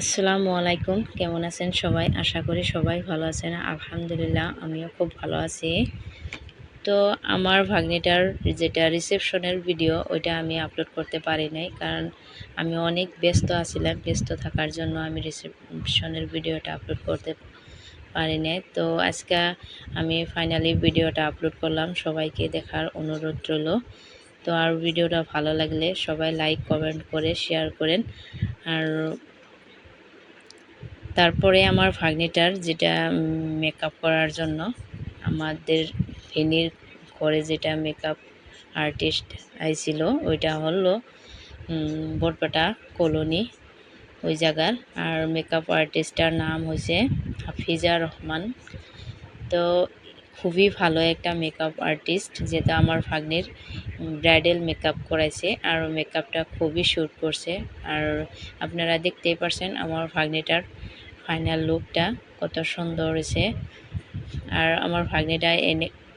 আসসালামু আলাইকুম। কেমন আছেন সবাই? আশা করি সবাই ভালো আছেন। আলহামদুলিল্লাহ, আমিও খুব ভালো আছি। তো আমার ভাগ্নিটার যেটা রিসেপশনের ভিডিও ওইটা আমি আপলোড করতে পারি নাই। কারণ আমি অনেক ব্যস্ত আছিলাম, ব্যস্ত থাকার জন্য আমি রিসেপশনের ভিডিওটা আপলোড করতে পারি নাই। তো আজকে আমি ফাইনালি ভিডিওটা আপলোড করলাম। সবাইকে দেখার অনুরোধ রইল। তো আর ভিডিওটা ভালো লাগলে সবাই লাইক কমেন্ট করে শেয়ার করেন। আর তারপরে আমার ভাগ্নিটার যেটা মেকআপ করার জন্য, আমাদের ফেনির ঘরে যেটা মেকআপ আর্টিস্ট আইছিল, ওইটা হলো বটপাটা কলোনি ওই জায়গার। আর মেকআপ আর্টিস্টটার নাম হয়েছে হাফিজা রহমান। তো খুবই ভালো একটা মেকআপ আর্টিস্ট যেটা আমার ভাগ্নির ব্রাইডাল মেকআপ করাইছে, আর মেকআপটা খুবই শ্যুট করছে। আর আপনারা দেখতেই পারছেন, আমার ভাগ্নিটার ফাইনাল লুকটা কত সুন্দর হয়েছে। আর আমার ভাগ্নিটা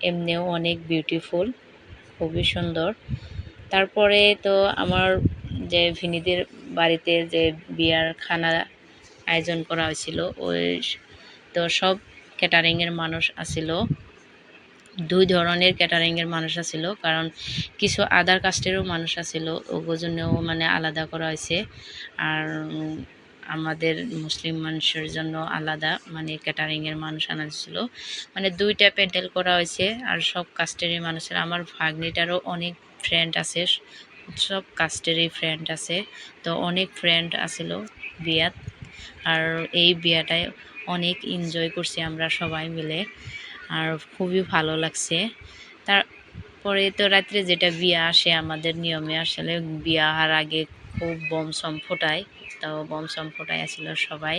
এমনিও অনেক বিউটিফুল খুবই সুন্দর। তারপরে তো আমার যে ভিনিদের বাড়িতে যে বিয়ার খানা আয়োজন করা হয়েছিল, ওই তো সব ক্যাটারিংয়ের মানুষ আসিল দুই ধরনের ক্যাটারিংয়ের মানুষ আছিল, কারণ কিছু আদার কাস্টেরও মানুষ আছিল ওগো জন্যও মানে আলাদা করা হয়েছে। আর আমাদের মুসলিম মানুষের জন্য আলাদা মানে ক্যাটারিংয়ের মানুষ আনা ছিল। মানে দুইটা প্যান্ডেল করা হয়েছে আর সব কাস্টেরই মানুষের, আমার ভাগ্নিটারও অনেক ফ্রেন্ড আছে, সব কাস্টেরই ফ্রেন্ড আছে। তো অনেক ফ্রেন্ড আছিল বিয়াত আর এই বিয়াটায় অনেক এনজয় করছি আমরা সবাই মিলে আর খুবই ভালো লাগছে। তারপরে তো রাত্রে যেটা বিয়া আসে আমাদের নিয়মে আসলে বিয়া আর আগে খুব বম সম ফোটায়। তো বম সম ছিল সবাই।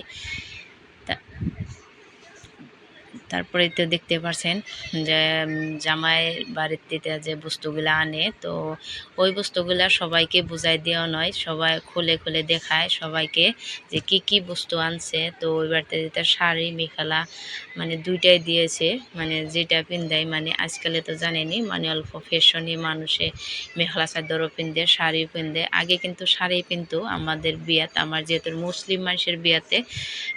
তারপরে তো দেখতে পারছেন যে জামাই বাড়িতে যে বস্তুগুলো আনে, তো ওই বস্তুগুলা সবাইকে বুঝাই দেওয়া নয়, সবাই খুলে খুলে দেখায় সবাইকে যে কি কি বস্তু আনছে। তো ওই বাড়িতে যেটা শাড়ি, মেখালা মানে দুইটাই দিয়েছে মানে যেটা পিন্দায় মানে আজকালে তো জানেনি মানে অল্প ফ্যাশনি মানুষে মেখলা চাদরও পিনদে শাড়ি পিনদে আগে কিন্তু শাড়ি পিনতো আমাদের বিয়াত, আমার যেহেতু মুসলিম মানুষের বিয়াতে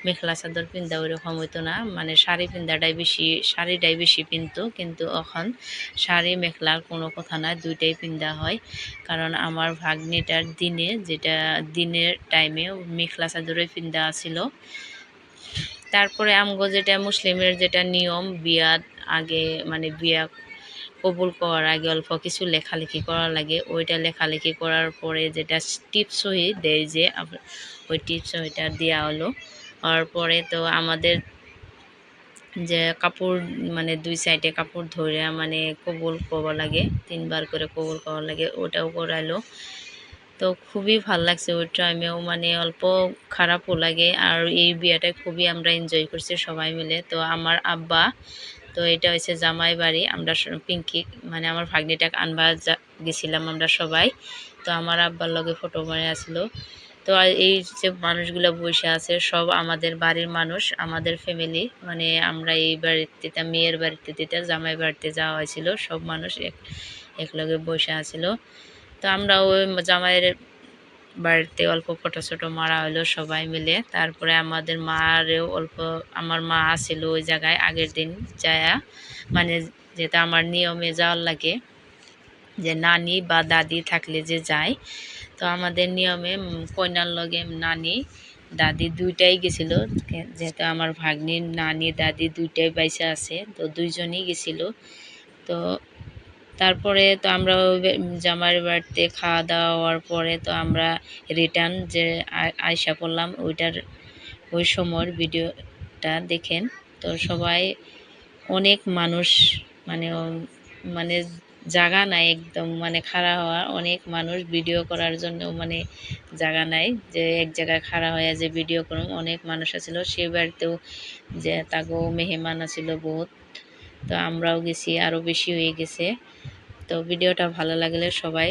মেখলা চাদর পিন্দা ওইরকম হইতো না মানে শাড়ি পিন্দা শাড়িটাই বেশি শাড়িটাই বেশি পিনতো, কিন্তু এখন শাড়ি মেখলার কোনো কথা নয় দুইটাই পিন্দা হয়। কারণ আমার ভাগ্নিটার দিনে যেটা, দিনের টাইমে মেখলা চাদরে পিন্দা ছিল। তারপরে আমগো যেটা মুসলিমের যেটা নিয়ম বিয়া আগে মানে বিয়া কবুল করার আগে অল্প কিছু লেখালেখি করা লাগে। ওইটা লেখালেখি করার পরে যেটা টিপস সহি দেয় যে ওই টিপস সহিটা দেওয়া হলো। হওয়ার পরে তো আমাদের যে কাপড় মানে দুই সাইডে কাপড় ধরে মানে কবল কবা লাগে, তিনবার করে কবল করা লাগে, ওটাও করাইলো। তো খুবই ভালো লাগছে ওই টাইমেও মানে অল্প খারাপও লাগে, আর এই বিয়েটা খুবই আমরা এনজয় করছি সবাই মিলে। তো আমার আব্বা, তো এটা হচ্ছে জামাই বাড়ি, আমরা পিঙ্কি মানে আমার ভাগ্নিটাকে আনবা গেছিলাম আমরা সবাই। তো আমার আব্বার লগে ফটো মারে আসলো তো এই যে মানুষগুলো বসে আছে, সব আমাদের বাড়ির মানুষ, আমাদের ফ্যামিলি মানে আমরা এই বাড়িতে মেয়ের বাড়িতে দিতে জামাই বাড়িতে যাওয়া হয়েছিল, সব মানুষ এক, একলগে বসে আছিল। তো আমরা ওই জামাইয়ের বাড়িতে অল্প ফটো ছোটো মারা হলো সবাই মিলে। তারপরে আমাদের মারেও অল্প, আমার মা আছিল ওই জায়গায় আগের দিন যায়া। মানে যেটা আমার নিয়মে যাওয়ার লাগে যে নানি বা দাদি থাকলে যে যায়। তো আমাদের নিয়মে কন্যার লগে নানি, দাদি দুইটাই গেছিল। যেহেতু আমার ভাগ্নির নানি, দাদি দুইটাই বাইসে আছে, তো দুইজনই গেছিল। তো তারপরে তো আমরা জামার বাড়িতে খাওয়া দাওয়া হওয়ার পরে তো আমরা রিটার্ন যে আয়সা করলাম ওইটার ওই সময়ের ভিডিওটা দেখেন। তো সবাই অনেক মানুষ মানে মানে জায়গা নাই একদম মানে খাড়া হওয়া। অনেক মানুষ ভিডিও করার জন্য মানে জায়গা নাই, যে এক জায়গায় খাড়া হয়ে যে ভিডিও করুন অনেক মানুষ আছিল, সে বাড়িতেও যে তাকেও মেহমান আছিল বহুত। তো আমরাও গেছি আরও বেশি হয়ে গেছে। তো ভিডিওটা ভালো লাগলে সবাই